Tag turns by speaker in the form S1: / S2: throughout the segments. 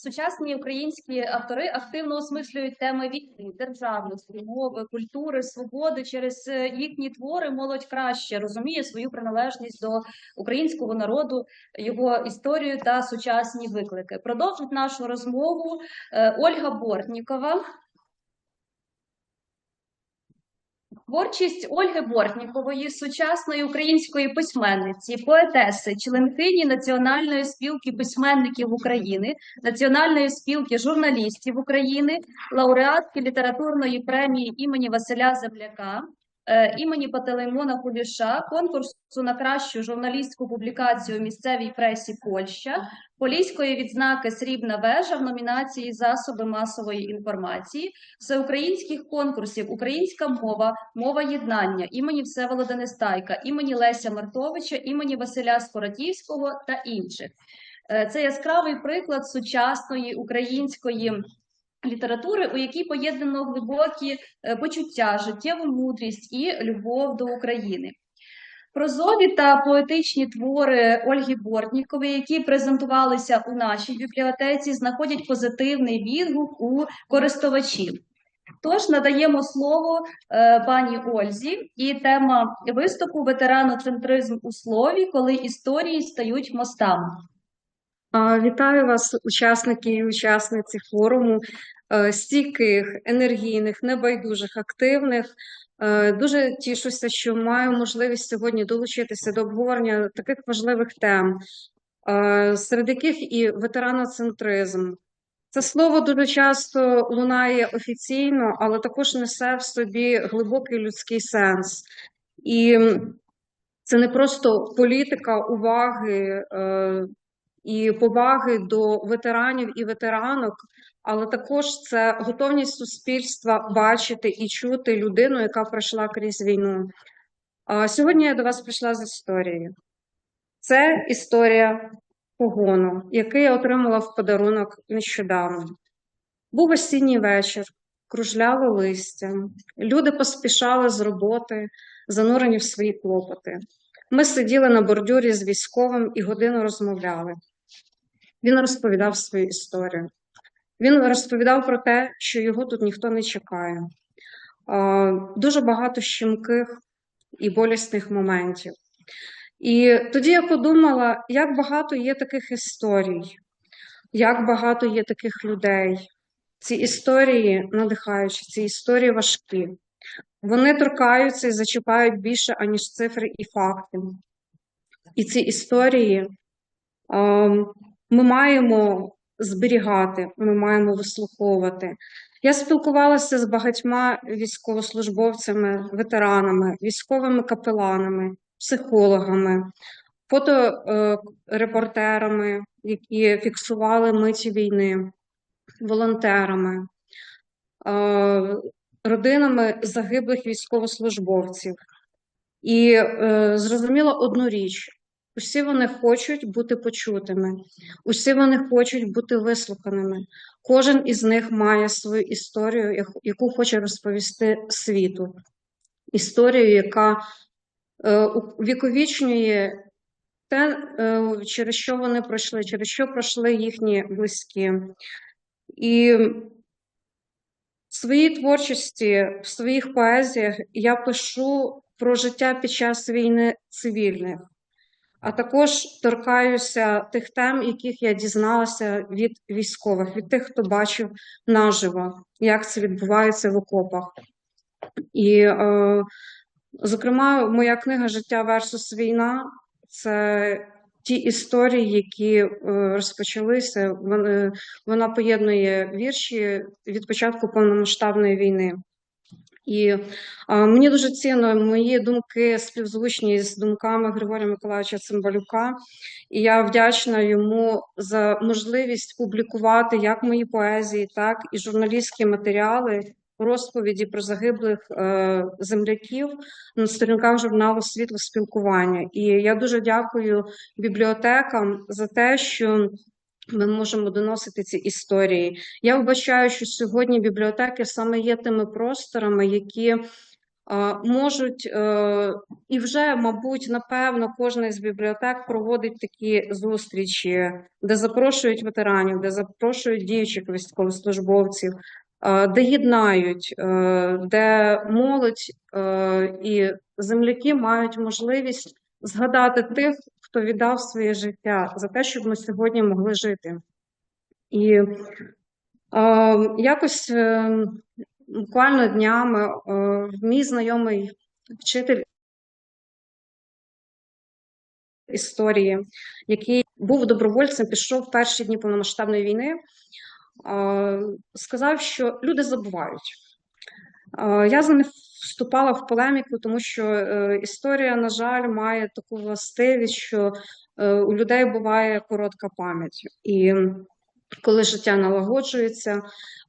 S1: Сучасні українські автори активно осмислюють теми війни, державності, мови, культури, свободи. Через е, їхні твори молодь краще розуміє свою приналежність до українського народу, його історію та сучасні виклики. Продовжить нашу розмову е, Ольга Бортнікова. Творчість Ольги Бортнікової, сучасної української письменниці, поетеси, членкині Національної спілки письменників України, Національної спілки журналістів України, лауреатки літературної премії імені Василя Земляка, імені Пателеймона Куліша, конкурсу на кращу журналістську публікацію у місцевій пресі Польща, Поліської відзнаки Срібна вежа в номінації Засоби масової інформації, всеукраїнських конкурсів Українська мова, мова єднання імені Всеволода Нестайка, імені Леся Мартовича, імені Василя Скородівського та інших. Е, Це яскравий приклад сучасної української літератури, у якій поєднано глибокі е, почуття, життєву мудрість і любов до України. Прозові та поетичні твори Ольги Бортнікової, які презентувалися у нашій бібліотеці, знаходять позитивний відгук у користувачів. Тож надаємо слово е, пані Ользі, і тема виступу ветераноцентризм у слові, коли історії стають мостами.
S2: Вітаю вас, учасники і учасниці форуму, е, стійких, енергійних, небайдужих, активних. Е, Дуже тішуся, що маю можливість сьогодні долучитися до обговорення таких важливих тем, е, серед яких і ветераноцентризм. Це слово дуже часто лунає офіційно, але також несе в собі глибокий людський сенс. І це не просто політика уваги і поваги до ветеранів і ветеранок, але також це готовність суспільства бачити і чути людину, яка пройшла крізь війну. Сьогодні я до вас прийшла з історією. Це історія погону, який я отримала в подарунок нещодавно. Був осінній вечір, кружляло листя, люди поспішали з роботи, занурені в свої клопоти. Ми сиділи на бордюрі з військовим і годину розмовляли. Він розповідав свою історію. Він розповідав про те, що його тут ніхто не чекає. Дуже багато щемких і болісних моментів. І тоді я подумала, як багато є таких історій, як багато є таких людей. Ці історії надихаючі, ці історії важкі. Вони торкаються і зачіпають більше, аніж цифри і факти. І ці історії ми маємо зберігати, ми маємо вислуховувати. Я спілкувалася з багатьма військовослужбовцями, ветеранами, військовими капеланами, психологами, фоторепортерами, які фіксували миті війни, волонтерами, е, родинами загиблих військовослужбовців. І е, зрозуміла одну річ: усі вони хочуть бути почутими, усі вони хочуть бути вислуханими. Кожен із них має свою історію, яку- хоче розповісти світу. Історію, яка е, увіковічнює те, е, через що вони пройшли, через що пройшли їхні близькі. І в своїй творчості, в своїх поезіях я пишу про життя під час війни цивільних, а також торкаюся тих тем, яких я дізналася від військових, від тих, хто бачив наживо, як це відбувається в окопах. І, е, зокрема, моя книга Життя версус війна це ті історії, які е, розпочалися. Вони, вона поєднує вірші від початку повномасштабної війни. І а, мені дуже цінно мої думки співзвучні з думками Григорія Миколаївича Цимбалюка, і я вдячна йому за можливість публікувати як мої поезії, так і журналістські матеріали, розповіді про загиблих е, земляків на сторінках журналу Світло спілкування. І я дуже дякую бібліотекам за те, що ми можемо доносити ці історії. Я вбачаю, що сьогодні бібліотеки саме є тими просторами, які е, можуть е, і вже, мабуть, напевно, кожна із бібліотек проводить такі зустрічі, де запрошують ветеранів, де запрошують діючих військовослужбовців, е, де єднають, де молодь і земляки мають можливість згадати тих, хто віддав своє життя за те, щоб ми сьогодні могли жити. І е, якось е, буквально днями е, мій знайомий вчитель історії, який був добровольцем, пішов в перші дні повномасштабної війни, е, сказав, що люди забувають. Е, Я з ним вступала в полеміку, тому що е, історія, на жаль, має таку властивість, що е, у людей буває коротка пам'ять. І коли життя налагоджується,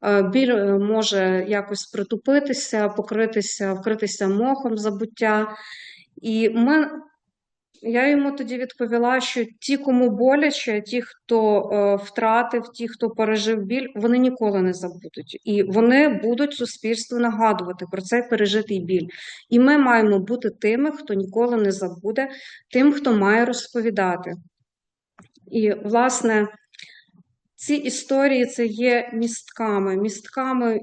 S2: е, біль може якось притупитися, покритися, вкритися мохом забуття. І ми, я йому тоді відповіла, що ті, кому боляче, ті, хто е, втратив, ті, хто пережив біль, вони ніколи не забудуть. І вони будуть суспільству нагадувати про цей пережитий біль. І ми маємо бути тими, хто ніколи не забуде, тим, хто має розповідати. І, власне, ці історії це є містками, містками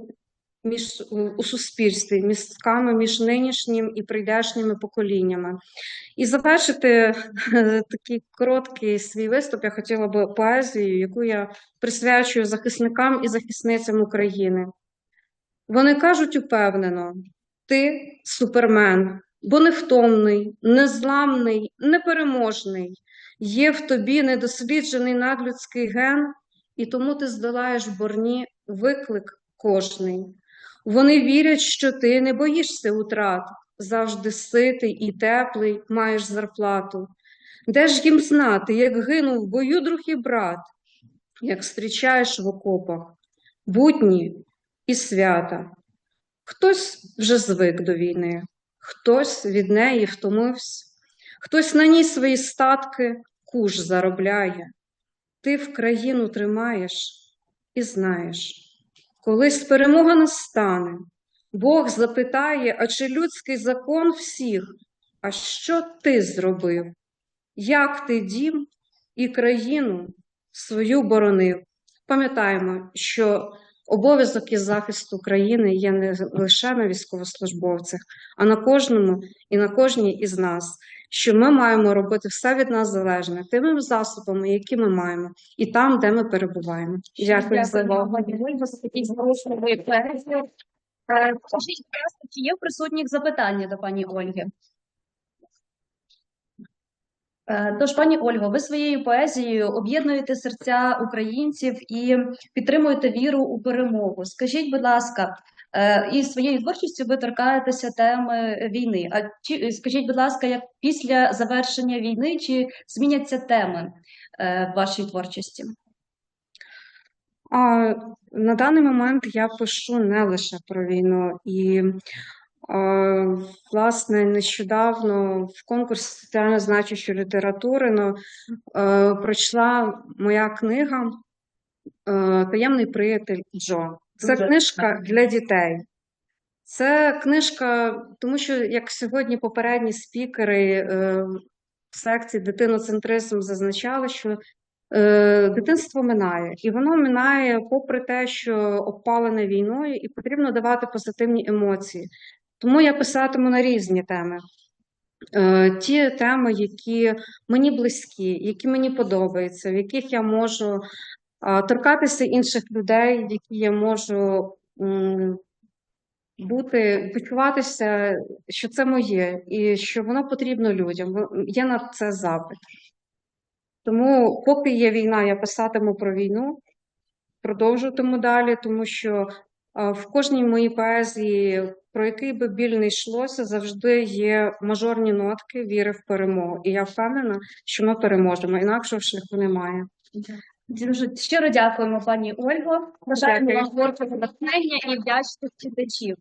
S2: між, у суспільстві, містками між нинішнім і прийдешніми поколіннями. І завершити такий короткий свій виступ я хотіла би поезією, яку я присвячую захисникам і захисницям України. Вони кажуть упевнено: ти супермен, бо невтомний, незламний, непереможний. Є в тобі недосліджений надлюдський ген, і тому ти здолаєш борні виклик кожний. Вони вірять, що ти не боїшся утрат, завжди ситий і теплий, маєш зарплату. Де ж їм знати, як гинув в бою друг і брат, як зустрічаєш в окопах, будні і свята. Хтось вже звик до війни, хтось від неї втомився, хтось на ній свої статки куш заробляє. Ти в країну тримаєш і знаєш, колись перемога настане, Бог запитає, а чи людський закон всіх, а що ти зробив? Як ти дім і країну свою боронив? Пам'ятаємо, що обов'язок із захисту країни є не лише на військовослужбовцях, а на кожному і на кожній із нас. Що ми маємо робити все від нас залежне тими засобами, які ми маємо, і там, де ми перебуваємо. Дякую за увагу.
S1: Е, Скажіть, чи є в присутніх запитання до пані Ольги? Е, Тож, пані Ольго, ви своєю поезією об'єднуєте серця українців і підтримуєте віру у перемогу. Скажіть, будь ласка, е, і своєю творчістю ви торкаєтеся теми війни. А чи скажіть, будь ласка, як після завершення війни чи зміняться теми е, в вашій творчості?
S2: А, на даний момент я пишу не лише про війну, і власне нещодавно в конкурсі соціально значущої літератури ну, пройшла моя книга е, Таємний приятель Джо. Це книжка для дітей. Це книжка, тому що як сьогодні попередні спікери е, в секції дитиноцентризм зазначали, що дитинство минає, і воно минає попри те, що обпалене війною, і потрібно давати позитивні емоції. Тому я писатиму на різні теми. Е, ті теми, які мені близькі, які мені подобаються, в яких я можу торкатися інших людей, в які я можу бути, почуватися, що це моє, і що воно потрібно людям. Є на це запит. Тому, поки є війна, я писатиму про війну, продовжуватиму далі, тому що в кожній моїй поезії, про який би біль не йшлося, завжди є мажорні нотки віри в перемогу. І я впевнена, що ми переможемо. Інакшого шляху немає.
S1: Дуже щиро дякуємо, пані Ольго. Бажаємо вам творчого натхнення і вдячних читачів.